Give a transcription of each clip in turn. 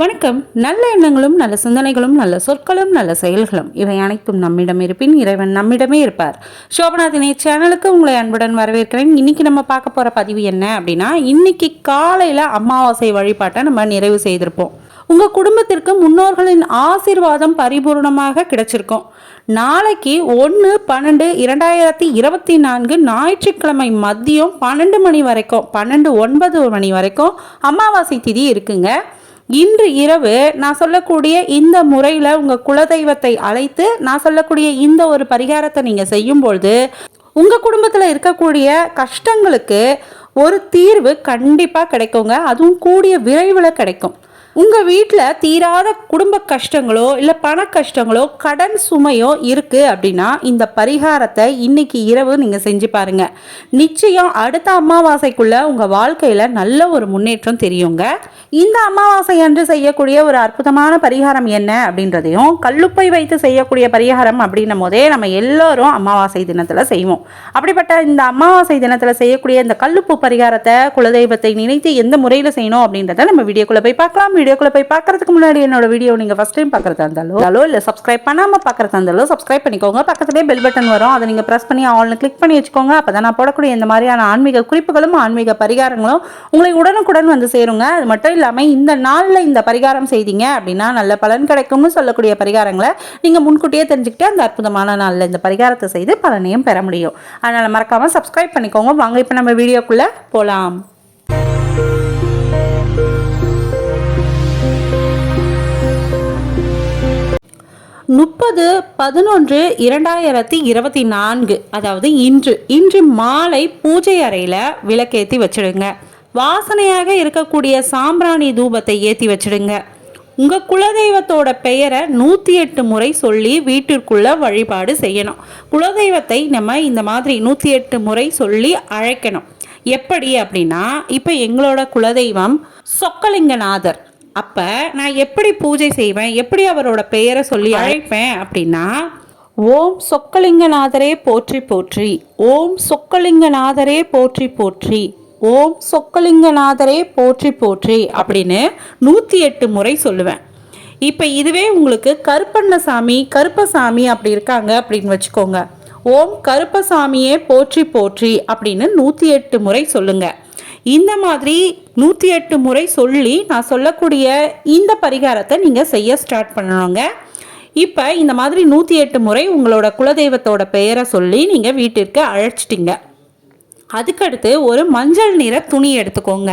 வணக்கம். நல்ல எண்ணங்களும் நல்ல சிந்தனைகளும் நல்ல சொற்களும் நல்ல செயல்களும். இவை அனைத்தும் நம்மிடம் இருப்பின் இறைவன் நம்மிடமே இருப்பார். சோபநாதினி சேனலுக்கு உங்களை அன்புடன் வரவேற்கிறேன். இன்னைக்கு நம்ம பார்க்க போற பதிவு என்ன அப்படின்னா இன்னைக்கு காலையில அமாவாசை வழிபாட்டை நம்ம நிறைவு செய்திருப்போம். உங்க குடும்பத்திற்கு முன்னோர்களின் ஆசீர்வாதம் பரிபூர்ணமாக கிடைச்சிருக்கும். நாளைக்கு ஒன்று பன்னெண்டு இரண்டாயிரத்தி இருபத்தி நான்கு ஞாயிற்றுக்கிழமை மதியம் பன்னெண்டு மணி வரைக்கும் பன்னெண்டு ஒன்பது மணி வரைக்கும் அமாவாசை திதி இருக்குங்க. இன்று இரவு நான் சொல்லக்கூடிய இந்த முறையில் உங்கள் குலதெய்வத்தை அழைத்து நான் சொல்லக்கூடிய இந்த ஒரு பரிகாரத்தை நீங்கள் செய்யும்பொழுது உங்கள் குடும்பத்தில் இருக்கக்கூடிய கஷ்டங்களுக்கு ஒரு தீர்வு கண்டிப்பாக கிடைக்குங்க. அதுவும் கூடிய விரைவில் கிடைக்கும். உங்கள் வீட்டில் தீராத குடும்ப கஷ்டங்களோ இல்லை பண கஷ்டங்களோ கடன் சுமையோ இருக்குது அப்படின்னா இந்த பரிகாரத்தை இன்னைக்கு இரவு நீங்கள் செஞ்சு பாருங்க. நிச்சயம் அடுத்த அமாவாசைக்குள்ள உங்கள் வாழ்க்கையில் நல்ல ஒரு முன்னேற்றம் தெரியுங்க. இந்த அமாவாசை அன்று செய்யக்கூடிய ஒரு அற்புதமான பரிகாரம் என்ன அப்படின்றதையும் கல்லுப்பை வைத்து செய்யக்கூடிய பரிகாரம் அப்படின்னும் போதே நம்ம எல்லோரும் அமாவாசை தினத்தில் செய்வோம். அப்படிப்பட்ட இந்த அமாவாசை தினத்தில் செய்யக்கூடிய இந்த கல்லுப்பு பரிகாரத்தை குலதெய்வத்தை நினைத்து எந்த முறையில் செய்யணும் அப்படின்றத நம்ம வீடியோக்குள்ளே போய் பார்க்கலாம். வீடியோக்குள்ளே போய் பார்க்கறதுக்கு முன்னாடி என்னோட வீடியோ நீங்கள் ஃபஸ்ட் டைம் பார்க்குறதா இருந்தாலும் இல்லை சப்ஸ்கிரைப் பண்ணாமல் பார்க்குறதா இருந்தாலும் சப்ஸ்கிரைப் பண்ணிக்கோங்க. பக்கத்துலேயே பெல் பட்டன் வரும். அதை நீங்கள் ப்ரெஸ் பண்ணி ஆல்னு கிளிக் பண்ணி வச்சுக்கோங்க. அப்போ தான் நான் போடக்கூடிய இந்த மாதிரியான ஆன்மீக குறிப்புகளும் ஆன்மீக பரிகாரங்களும் உங்களை உடனுக்குடன் வந்து சேருங்க. அது மட்டும் இல்லாமல் இந்த நாளில் இந்த பரிகாரம் செய்தீங்க அப்படின்னா நல்ல பலன் கிடைக்கும்னு சொல்லக்கூடிய பரிகாரங்களை நீங்கள் முன்கூட்டியே தெரிஞ்சுக்கிட்டு அந்த அற்புதமான நாளில் இந்த பரிகாரத்தை செய்து பலனையும் பெற முடியும். அதனால் மறக்காமல் சப்ஸ்கிரைப் பண்ணிக்கோங்க. வாங்க இப்போ நம்ம வீடியோக்குள்ளே போகலாம் முப்பது பதினொன்று இரண்டாயிரத்தி இருபத்தி நான்கு அதாவது இன்று. இன்று மாலை பூஜை அறையில் விளக்கேற்றி வச்சிடுங்க. வாசனையாக இருக்கக்கூடிய சாம்பிராணி தூபத்தை ஏற்றி வச்சிடுங்க. உங்கள் குலதெய்வத்தோட பெயரை நூற்றி எட்டு முறை சொல்லி வீட்டிற்குள்ளே வழிபாடு செய்யணும். குலதெய்வத்தை நம்ம இந்த மாதிரி நூற்றி எட்டு முறை சொல்லி அழைக்கணும். எப்படி அப்படின்னா இப்போ எங்களோட குலதெய்வம் சொக்கலிங்கநாதர். அப்போ நான் எப்படி பூஜை செய்வேன்? எப்படி அவரோட பெயரை சொல்லி அழைப்பேன் அப்படின்னா ஓம் சொக்கலிங்கநாதரே போற்றி போற்றி ஓம் சொக்கலிங்கநாதரே போற்றி போற்றி ஓம் சொக்கலிங்கநாதரே போற்றி போற்றி அப்படின்னு நூற்றி எட்டு முறை சொல்லுவேன். இப்போ இதுவே உங்களுக்கு கருப்பண்ணசாமி கருப்பசாமி அப்படி இருக்காங்க அப்படின்னு வச்சுக்கோங்க. ஓம் கருப்பசாமியே போற்றி போற்றி அப்படின்னு நூற்றி எட்டு முறை சொல்லுங்கள் இந்த மாதிரி நூற்றி எட்டு முறை சொல்லி நான் சொல்லக்கூடிய இந்த பரிகாரத்தை நீங்கள் செய்ய ஸ்டார்ட் பண்ணணுங்க. இப்போ இந்த மாதிரி நூற்றி எட்டு முறை உங்களோட குலதெய்வத்தோட பெயரை சொல்லி நீங்கள் வீட்டிற்கு அழைச்சிட்டிங்க. அதுக்கடுத்து ஒரு மஞ்சள் நிற துணி எடுத்துக்கோங்க.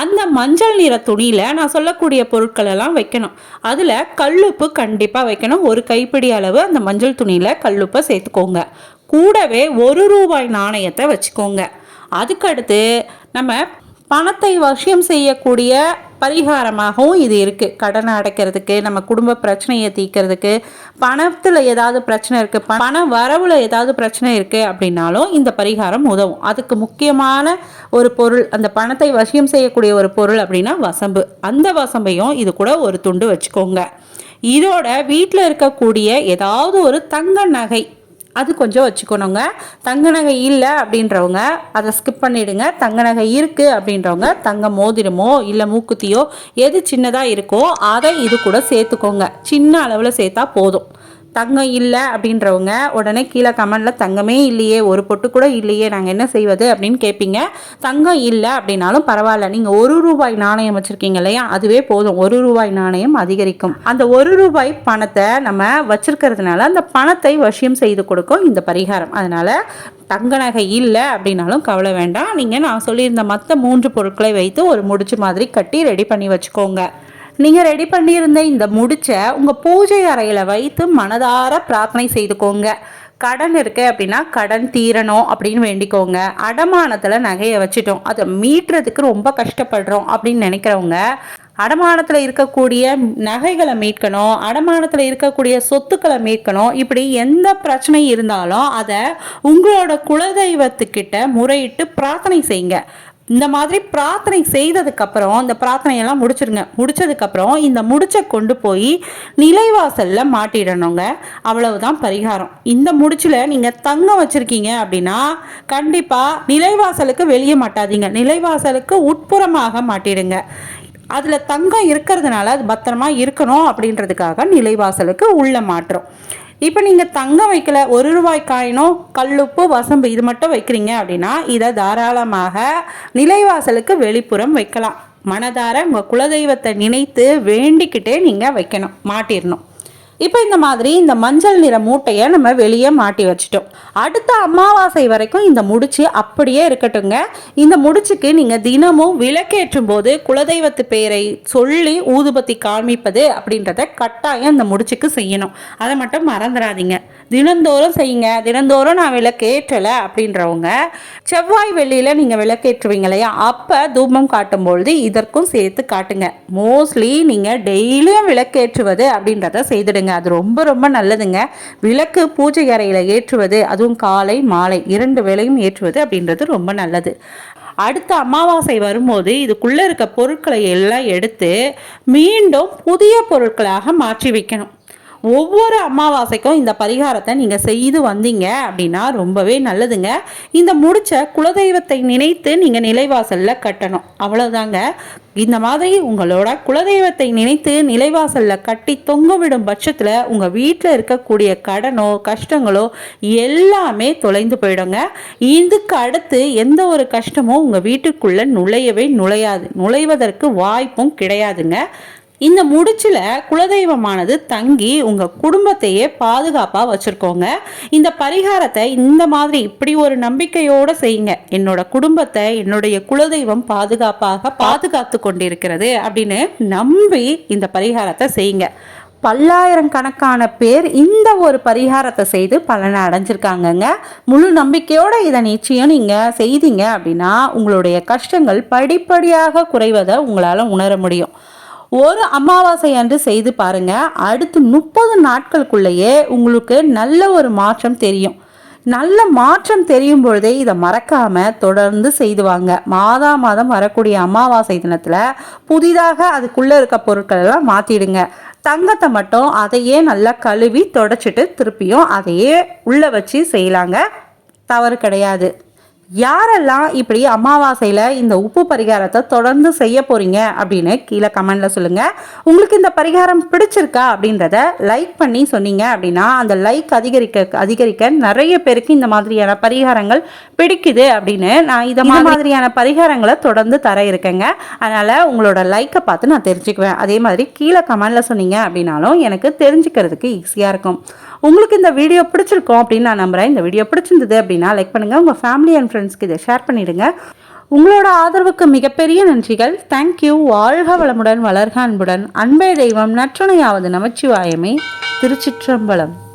அந்த மஞ்சள் நிற துணியில் நான் சொல்லக்கூடிய பொருட்கள் எல்லாம் வைக்கணும். அதில் கல்லுப்பு கண்டிப்பாக வைக்கணும். ஒரு கைப்பிடி அளவு அந்த மஞ்சள் துணியில் கல்லுப்பை சேர்த்துக்கோங்க. கூடவே ஒரு ரூபாய் நாணயத்தை வச்சுக்கோங்க. அதுக்கடுத்து நம்ம பணத்தை வசியம் செய்யக்கூடிய பரிகாரமாகவும் இது இருக்குது கடனை அடைக்கிறதுக்கு நம்ம குடும்ப பிரச்சனையை தீர்க்கறதுக்கு பணத்தில் ஏதாவது பிரச்சனை இருக்குது பண வரவில் ஏதாவது பிரச்சனை இருக்குது அப்படின்னாலும் இந்த பரிகாரம் உதவும். அதுக்கு முக்கியமான ஒரு பொருள் அந்த பணத்தை வசியம் செய்யக்கூடிய ஒரு பொருள் அப்படின்னா வசம்பு. அந்த வசம்பையும் இது கூட ஒரு துண்டு வச்சுக்கோங்க. இதோட வீட்டில் இருக்கக்கூடிய ஏதாவது ஒரு தங்க நகை அது கொஞ்சம் வச்சுக்கணுங்க. தங்க நகை இல்லை அப்படின்றவங்க அதை ஸ்கிப் பண்ணிவிடுங்க தங்க நகை இருக்குது அப்படின்றவங்க தங்க மோதிரமோ இல்லை மூக்குத்தியோ எது சின்னதாக இருக்கோ அதை இது கூட சேர்த்துக்கோங்க. சின்ன அளவில் சேர்த்தா போதும். தங்கம் இல்லை அப்படின்றவங்க உடனே கீழே கமெண்டில் தங்கமே இல்லையே ஒரு பொட்டு கூட இல்லையே நாங்கள் என்ன செய்வது அப்படின்னு கேட்பீங்க தங்கம் இல்லை அப்படின்னாலும் பரவாயில்ல. நீங்கள் ஒரு ரூபாய் நாணயம் வச்சுருக்கீங்க இல்லையா? அதுவே போதும். ஒரு ரூபாய் நாணயம் அதிகரிக்கும். அந்த ஒரு ரூபாய் பணத்தை நம்ம வச்சிருக்கிறதுனால அந்த பணத்தை வசியம் செய்து கொடுக்கும் இந்த பரிகாரம். அதனால் தங்க நகை இல்லை அப்படின்னாலும் கவலை வேண்டாம். நீங்கள் நான் சொல்லியிருந்த மற்ற மூன்று பொருட்களை வைத்து ஒரு முடிச்சு மாதிரி கட்டி ரெடி பண்ணி வச்சுக்கோங்க. நீங்கள் ரெடி பண்ணியிருந்த இந்த முடிச்சை உங்கள் பூஜை அறையில் வைத்து மனதார பிரார்த்தனை செய்துக்கோங்க. கடன் இருக்கு அப்படின்னா கடன் தீரணும் அப்படின்னு வேண்டிக்கோங்க. அடமானத்தில் நகையை வச்சுட்டோம். அதை மீட்டுறதுக்கு ரொம்ப கஷ்டப்படுறோம் அப்படின்னு நினைக்கிறவங்க அடமானத்தில் இருக்கக்கூடிய நகைகளை மீட்கணும் அடமானத்தில் இருக்கக்கூடிய சொத்துக்களை மீட்கணும் இப்படி எந்த பிரச்சனை இருந்தாலும் அதை உங்களோட குலதெய்வத்துக்கிட்ட முறையிட்டு பிரார்த்தனை செய்யுங்க. இந்த மாதிரி பிரார்த்தனை செய்ததுக்கப்புறம் இந்த பிரார்த்தனையெல்லாம் முடிச்சிருங்க. முடிச்சதுக்கப்புறம் இந்த முடிச்சை கொண்டு போய் நிலைவாசலில் மாட்டிடணுங்க. அவ்வளவுதான் பரிகாரம். இந்த முடிச்சில் நீங்கள் தங்கம் வச்சுருக்கீங்க அப்படின்னா கண்டிப்பாக நிலைவாசலுக்கு வெளியே மாட்டாதீங்க. நிலைவாசலுக்கு உட்புறமாக மாட்டிடுங்க. அதில் தங்கம் இருக்கிறதுனால அது பத்திரமா இருக்கணும் அப்படின்றதுக்காக நிலைவாசலுக்கு உள்ள மாற்றம். இப்போ நீங்கள் தங்கம் வைக்கல ஒரு ரூபாய் காயினோ கல்லுப்பு வசம்பு இது மட்டும் வைக்கிறீங்க அப்படின்னா இதை தாராளமாக நிலைவாசலுக்கு வெளிப்புறம் வைக்கலாம். மனதார உங்கள் குலதெய்வத்தை நினைத்து வேண்டிக்கிட்டே நீங்கள் வைக்கணும் மாட்டிடணும் இப்போ இந்த மாதிரி இந்த மஞ்சள் நிற மூட்டையை நம்ம வெளியே மாட்டி வச்சிட்டோம். அடுத்த அமாவாசை வரைக்கும் இந்த முடிச்சு அப்படியே இருக்கட்டுங்க. இந்த முடிச்சுக்கு நீங்கள் தினமும் விளக்கேற்றும் போது குலதெய்வத்து பெயரை சொல்லி ஊதுபத்தி காமிப்பது அப்படின்றத கட்டாயம் இந்த முடிச்சுக்கு செய்யணும். அதை மட்டும் மறந்துடாதீங்க. தினந்தோறும் செய்யுங்க. தினந்தோறும் நான் விளக்கேற்றலை அப்படின்றவங்க செவ்வாய் வெள்ளியில் நீங்கள் விளக்கேற்றுவீங்க இல்லையா? அப்போ தூபம் காட்டும் பொழுது இதற்கும் சேர்த்து காட்டுங்க. மோஸ்ட்லி நீங்கள் டெய்லியும் விளக்கேற்றுவது அப்படின்றத செய்துடுங்க. அது ரொம்ப ரொம்ப நல்லதுங்க. விளக்கு பூஜை அறையில் ஏற்றுவது அதுவும் காலை மாலை இரண்டு வேளையும் ஏற்றுவது அப்படின்றது ரொம்ப நல்லது. அடுத்த அமாவாசை வரும்போது இதுக்குள்ளே இருக்க பொருட்களை எல்லாம் எடுத்து மீண்டும் புதிய பொருட்களாக மாற்றி வைக்கணும். ஒவ்வொரு அமாவாசைக்கும் இந்த பரிகாரத்தை நீங்கள் செய்து வந்தீங்க அப்படின்னா ரொம்பவே நல்லதுங்க. இந்த முடிச்ச குலதெய்வத்தை நினைத்து நீங்கள் நிலைவாசலில் கட்டணும். அவ்வளோதாங்க இந்த மாதிரி உங்களோட குலதெய்வத்தை நினைத்து நிலைவாசலில் கட்டி தொங்கவிடும் பட்சத்தில் உங்கள் வீட்டில் இருக்கக்கூடிய கடனோ கஷ்டங்களோ எல்லாமே தொலைந்து போயிடுங்க. இதுக்கு அடுத்து எந்த ஒரு கஷ்டமும் உங்கள் வீட்டுக்குள்ளே நுழையவே நுழையாது. நுழைவதற்கு வாய்ப்பும் கிடையாதுங்க. இந்த முடிச்சில் குலதெய்வமானது தங்கி உங்கள் குடும்பத்தையே பாதுகாப்பாக வச்சுருக்கோங்க. இந்த பரிகாரத்தை இந்த மாதிரி இப்படி ஒரு நம்பிக்கையோடு செய்யுங்க. என்னோட குடும்பத்தை என்னுடைய குலதெய்வம் பாதுகாப்பாக பாதுகாத்து கொண்டிருக்கிறது அப்படின்னு நம்பி இந்த பரிகாரத்தை செய்யுங்க. பல்லாயிரக்கணக்கான பேர் இந்த ஒரு பரிகாரத்தை செய்து பலனை அடைஞ்சிருக்காங்கங்க. முழு நம்பிக்கையோடு இதை நிச்சயம் நீங்கள் செய்தீங்க அப்படின்னா உங்களுடைய கஷ்டங்கள் படிப்படியாக குறைவதை உங்களால் உணர முடியும். ஒரு அமாவாசை அன்று செய்து பாருங்க. அடுத்து முப்பது நாட்களுக்குள்ளேயே உங்களுக்கு நல்ல ஒரு மாற்றம் தெரியும். நல்ல மாற்றம் தெரியும் பொழுதே இதை மறக்காம தொடர்ந்து செய்துவாங்க மாதா மாதம் வரக்கூடிய அமாவாசை தினத்தில் புதிதாக அதுக்குள்ளே இருக்க பொருட்கள் எல்லாம் மாத்திடுங்க. தங்கத்தை மட்டும் அதையே நல்லா கழுவி தொடச்சிட்டு திருப்பியும் அதையே உள்ளே வச்சு செய்யலாங்க. தவறு கிடையாது. யாரெல்லாம் இப்படி அமாவாசையில் இந்த உப்பு பரிகாரத்தை தொடர்ந்து செய்ய போகிறீங்க அப்படின்னு கீழே கமெண்டில் சொல்லுங்கள் உங்களுக்கு இந்த பரிகாரம் பிடிச்சிருக்கா அப்படின்றத லைக் பண்ணி சொன்னீங்க அப்படின்னா அந்த லைக் அதிகரிக்க அதிகரிக்க நிறைய பேருக்கு இந்த மாதிரியான பரிகாரங்கள் பிடிக்குது அப்படின்னு நான் இதை மாதிரியான பரிகாரங்களை தொடர்ந்து தர இருக்கேங்க. அதனால் உங்களோட லைக்கை பார்த்து நான் தெரிஞ்சுக்குவேன். அதே மாதிரி கீழே கமெண்டில் சொன்னீங்க அப்படின்னாலும் எனக்கு தெரிஞ்சுக்கிறதுக்கு ஈஸியாக இருக்கும். உங்களுக்கு இந்த வீடியோ பிடிச்சிருக்கோம் அப்படின்னு நான் நம்புகிறேன் இந்த வீடியோ பிடிச்சிருந்தது அப்படின்னா லைக் பண்ணுங்கள் உங்கள் ஃபேமிலி அண்ட் ஃப்ரெண்ட்ஸ்க்கு இதை ஷேர் பண்ணிவிடுங்க உங்களோட ஆதரவுக்கு மிகப்பெரிய நன்றிகள். தேங்க்யூ வாழ்க வளமுடன் வளர்க அன்புடன். அன்பே தெய்வம் நற்றுணையாவது நமச்சிவாயமே. திருச்சிற்றம்பலம்.